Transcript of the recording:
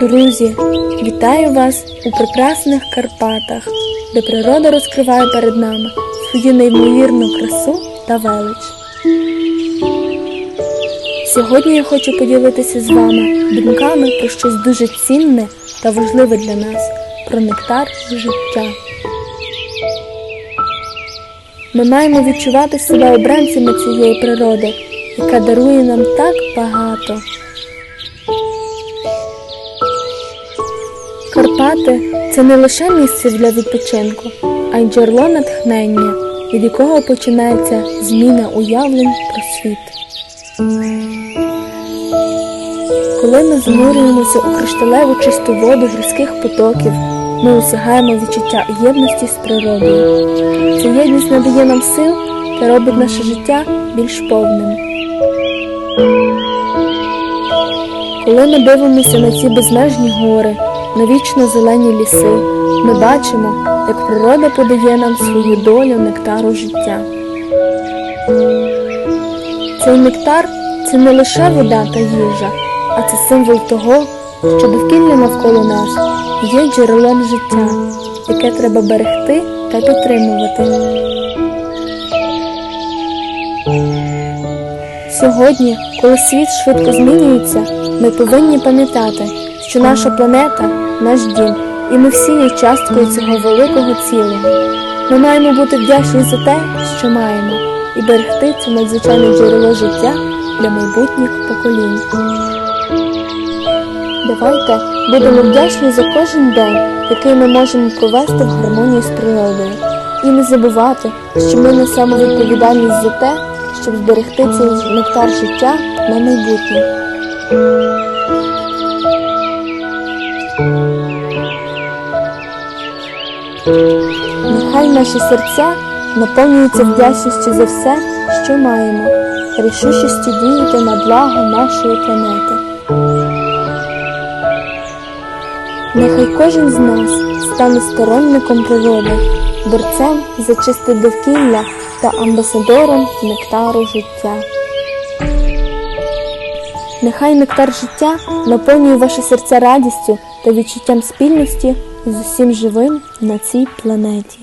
Друзі, вітаю вас у прекрасних Карпатах, де природа розкриває перед нами свою неймовірну красу та велич. Сьогодні я хочу поділитися з вами думками про щось дуже цінне та важливе для нас про нектар життя. Ми маємо відчувати себе обранцями цієї природи, яка дарує нам так багато. Карпати це не лише місце для відпочинку, а й джерело натхнення, від якого починається зміна уявлень про світ. Коли ми занурюємося у кришталеву чисту воду гірських потоків, ми осягаємо відчуття єдності з природою. Ця єдність надає нам сил та робить наше життя більш повним. Коли ми дивимося на ці безмежні гори, на вічно зелені ліси, ми бачимо, як природа подає нам свою долю нектару життя. Цей нектар це не лише вода та їжа, а це символ того, що довкілля навколо нас є джерелом життя, яке треба берегти та підтримувати. Сьогодні, коли світ швидко змінюється, ми повинні пам'ятати, що наша планета наш дім, і ми всі є часткою цього великого цілого. Ми маємо бути вдячні за те, що маємо, і берегти це надзвичайне джерело життя для майбутніх поколінь. Давайте будемо вдячні за кожен день, який ми можемо провести в гармонії з природою, і не забувати, що ми несемо відповідальність за те, щоб зберегти цей нектар життя на майбутнє. Нехай наші серця наповнюються вдячністю за все, що маємо, рішучістю діяти на благо нашої планети. Нехай кожен з нас стане сторонником природи, борцем за чисте довкілля та амбасадором нектару життя. Нехай нектар життя наповнює ваше серця радістю та відчуттям спільності з усім живим на цій планеті.